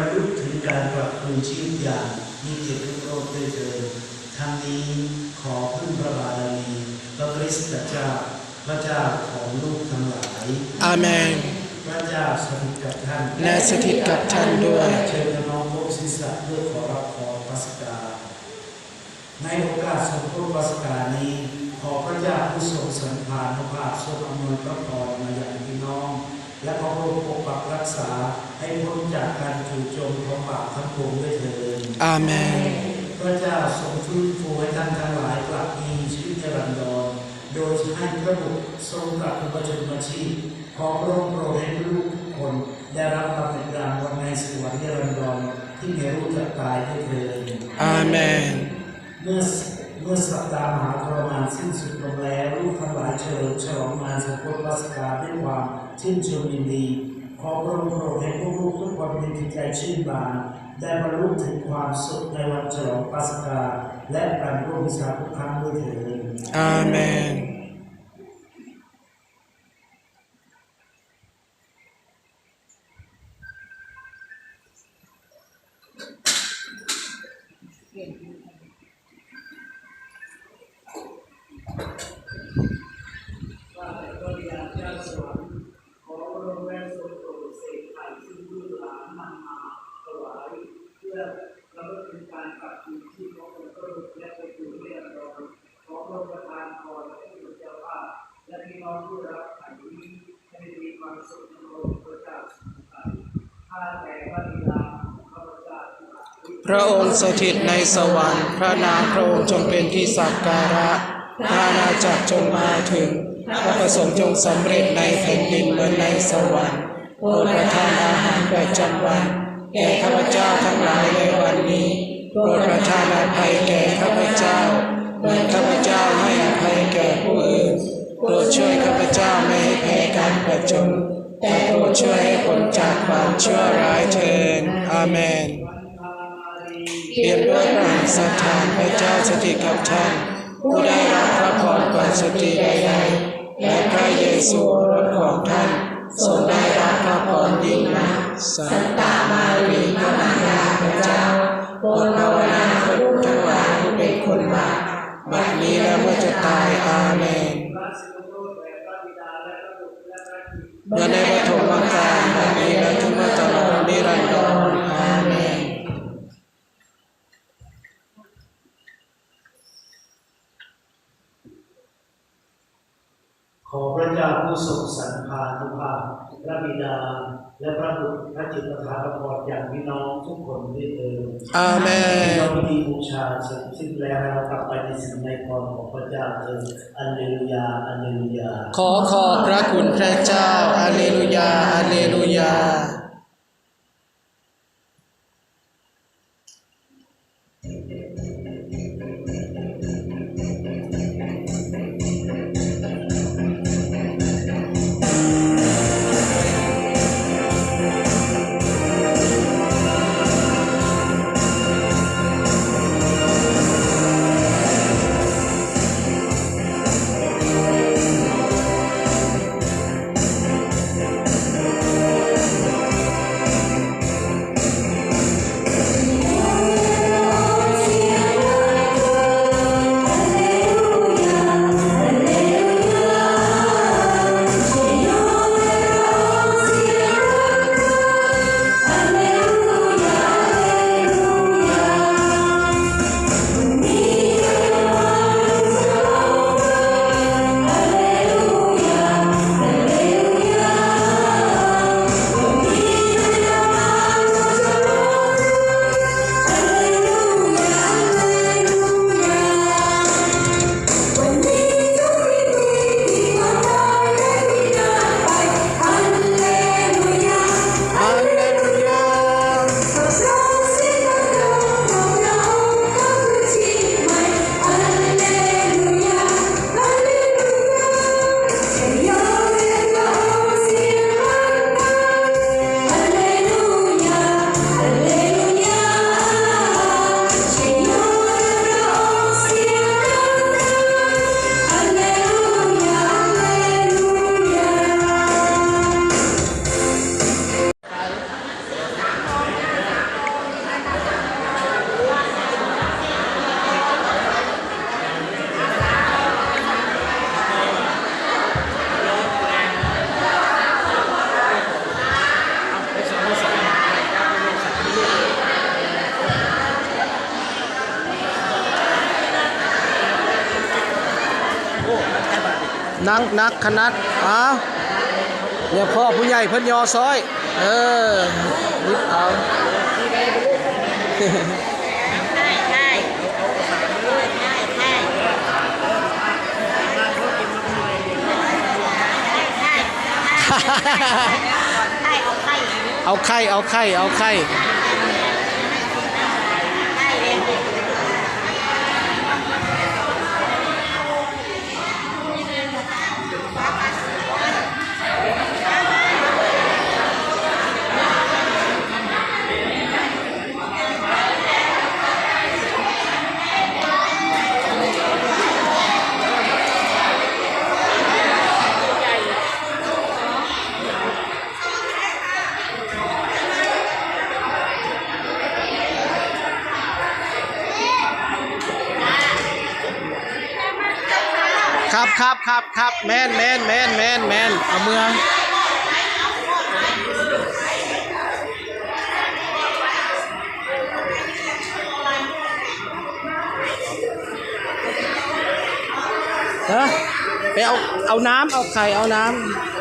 จะได้บรรลุถึงการปรับปรุงชีวิตอย่างมีเกียรติทุกโลกด้วยเถิดทั้งนี้ขอพึ่งพระบารมีพระคริสตเจ้า พระเจ้าของลูกทั้งหลาย อาเมน พระเจ้าสถิตกับท่าน และสถิตกับท่านด้วย เชิญน้องโมกศิษะเพื่อขอรับพรปัสกา ในโอกาสสมโภชปัสกานี้ ขอพระเจ้าผู้ทรงสันพานุภาพทรงอำนวยพระพรมาอย่างพี่น้อง และขอพระองค์ปกปักรักษาให้พ้นจากการจู่โจมของบาปทั้งปวงด้วยเถิดอาเมน พระเจ้าทรงฟื้นฟูให้ท่านทั้งหลายกลับมีชีวิตนิรันดรโดยให้พระบุตรทรงกลับอุปชฌนย์ชีพขอพระองค์โปรดให้ลูกทุกคนได้รับบำเหน็จรางวัลในสวรรค์นิรันดรที่ไม่รู้จักตายด้วยเถิดอาเมน เมื่อเมื่อสัปดาห์มหาทรมานสิ้นสุดลงแล้วลูกทั้งหลายเฉลิมฉลองงานสมโภชปัสกาด้วยความ ชื่นชมยินดี ขอพระองค์โปรดให้พวกลูกทุกคนมีจิตใจชื่นบานได้บรรลุถึงความสุขในวันฉลองปัสกา และการร่วมวิชาทุกครั้งด้วยเถิดอาเมน ข้าแต่พระบิดาเจ้าสวรรค์ขอพระองค์ได้ทรงโปรดเสกไข่ซึ่งลูกหลานนำมาถวายเพื่อระลึกถึงการปรับปรุงที่ขององค์พระบุตรและเป็นอยู่เรียบร้อยขอพระองค์ประทานพรให้ผู้เจ้าภาพ และพี่น้องผู้รับไข่นี้ให้มีความสุขในองค์พระเจ้าสุขใจข้าแต่พระบิดาของข้าพเจ้าพระองค์สถิตในสวรรค์ พระนามพระองค์จงเป็นที่สักการะพระอาณาจักรจงมาถึง พระประสงค์จงสำเร็จในแผ่นดินเหมือนในสวรรค์โปรดประทานอาหารประจำวัน แก่ข้าพเจ้าทั้งหลายในวันนี้โปรดประทานอภัยแก่ข้าพเจ้าเหมือนข้าพเจ้าให้อภัยแก่ผู้อื่น โปรดช่วยข้าพเจ้าไม่ให้แพ้การประจนแต่โปรดช่วยให้ผลจากความชั่วร้ายเถิดอาเมนเปลี่ยมด้วยพระหัตถ์สถานพระเจ้าสถิตกับท่านผู้ได้รับพระพรกว่าสตรีใดๆและพระเยซูรสของท่านทรงได้รับพระพรยิ่งนักสันตามารีพระมารดาพระเจ้าโปรดภาวนาเพื่อลูกทั้งหลายเป็นคนบาปบัดนี้และเมื่อจะตายอาเมน และพระบุตรและพระจิตเมื่อในปฐมกาลนี้และถึงเมื่อตลอดนิรันดรอาเมนขอพระเจ้าผู้ทรงสรรพานุภาพพระบิดา และพระบุตรพระจิตประทานพรอย่างพี่น้องทุกคนด้วยเถิดอาเมพี่นน้องที่บูชาเสร็จสิ้นแล้วเรากลับไปในสิ่งในพรของพระเจ้าเถิดอัลเลลูยาอัลเลลูยา ขอขอบพระคุณพระเจ้าอาเลลูยาอาเลลูยา นักนักขนาดอ้าวเนี่ยพ่อผู้ใหญ่เพิ่นยอซอย เออนิดเอาได้ได้ได้ได้เอาไข่ เอาไข่ เอาไข่ ครับครับครับครับแมนแมนแมนแมนแมนเอาเมืองฮะไปเอาเอาน้ำเอาไข่เอาน้ำ